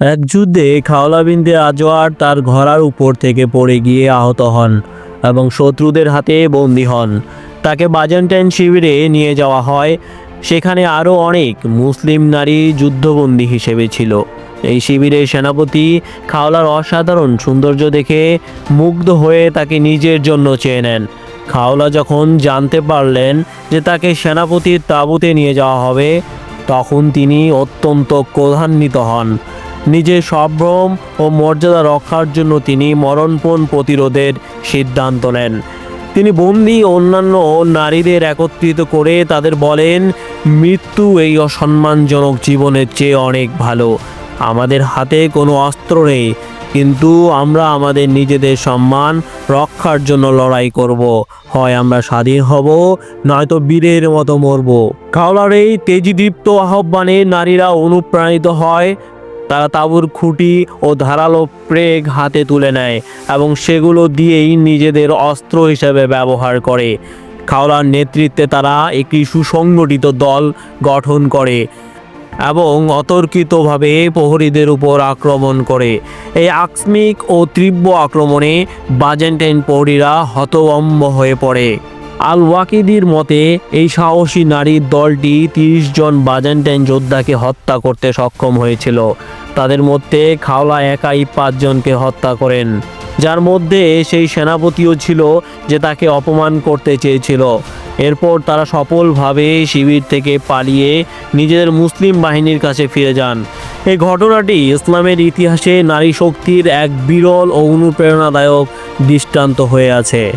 এক যুদ্ধে খাওলা বিন্দে আজওয়ার তার ঘোড়ার উপর থেকে পড়ে গিয়ে আহত হন এবং শত্রুদের হাতে বন্দী হন। তাকে বাজেন্টাইন শিবিরে নিয়ে যাওয়া হয়। সেখানে আরও অনেক মুসলিম নারী যুদ্ধবন্দী হিসেবে ছিল। এই শিবিরের সেনাপতি খাওলার অসাধারণ সৌন্দর্য দেখে মুগ্ধ হয়ে তাকে নিজের জন্য চেয়ে নেন। খাওলা যখন জানতে পারলেন যে তাকে সেনাপতির তাঁবুতে নিয়ে যাওয়া হবে, তখন তিনি অত্যন্ত ক্রধান্বিত হন। নিজের সম্ভ্রম ও মর্যাদা রক্ষার জন্য তিনি মরণপণ প্রতিরোধের সিদ্ধান্ত নেন। তিনি বন্দি অন্যান্য নারীদের একত্রিত করে তাদের বলেন, মৃত্যু এই অসম্মানজনক জীবনের চেয়ে অনেক ভালো। আমাদের হাতে কোনো অস্ত্র নেই, কিন্তু আমরা আমাদের নিজেদের সম্মান রক্ষার জন্য লড়াই করব। হয় আমরা স্বাধীন হব, নয়তো বীরের মতো মরব। কাওলার এই তেজিদীপ্ত আহ্বানে নারীরা অনুপ্রাণিত হয়। তারা তাঁবুর খুঁটি ও ধারালো প্রেগ হাতে তুলে নেয় এবং সেগুলো দিয়েই নিজেদের অস্ত্র হিসেবে ব্যবহার করে। খাওলার নেতৃত্বে তারা একটি সুসংগঠিত দল গঠন করে এবং অতর্কিতভাবে প্রহরীদের উপর আক্রমণ করে। এই আকস্মিক ও তীব্র আক্রমণে বাজেন্টাইন প্রহরীরা হতভম্ব হয়ে পড়ে। আল ওয়াকিদির মতে, এই সাহসী নারীর দলটি তিরিশ জন বাজেন্টাইন যোদ্ধাকে হত্যা করতে সক্ষম হয়েছিল। তাদের মধ্যে খাওলা একাই পাঁচজনকে হত্যা করেন। যার মধ্যে সেই সেনাপতিও ছিল যে তাকে অপমান করতে চেয়েছিল। এরপর তারা সফলভাবে শিবির থেকে পালিয়ে নিজেদের মুসলিম বাহিনীর কাছে ফিরে যান। এই ঘটনাটি ইসলামের ইতিহাসে নারী শক্তির এক বিরল ও অনুপ্রেরণাদায়ক দৃষ্টান্ত হয়ে আছে।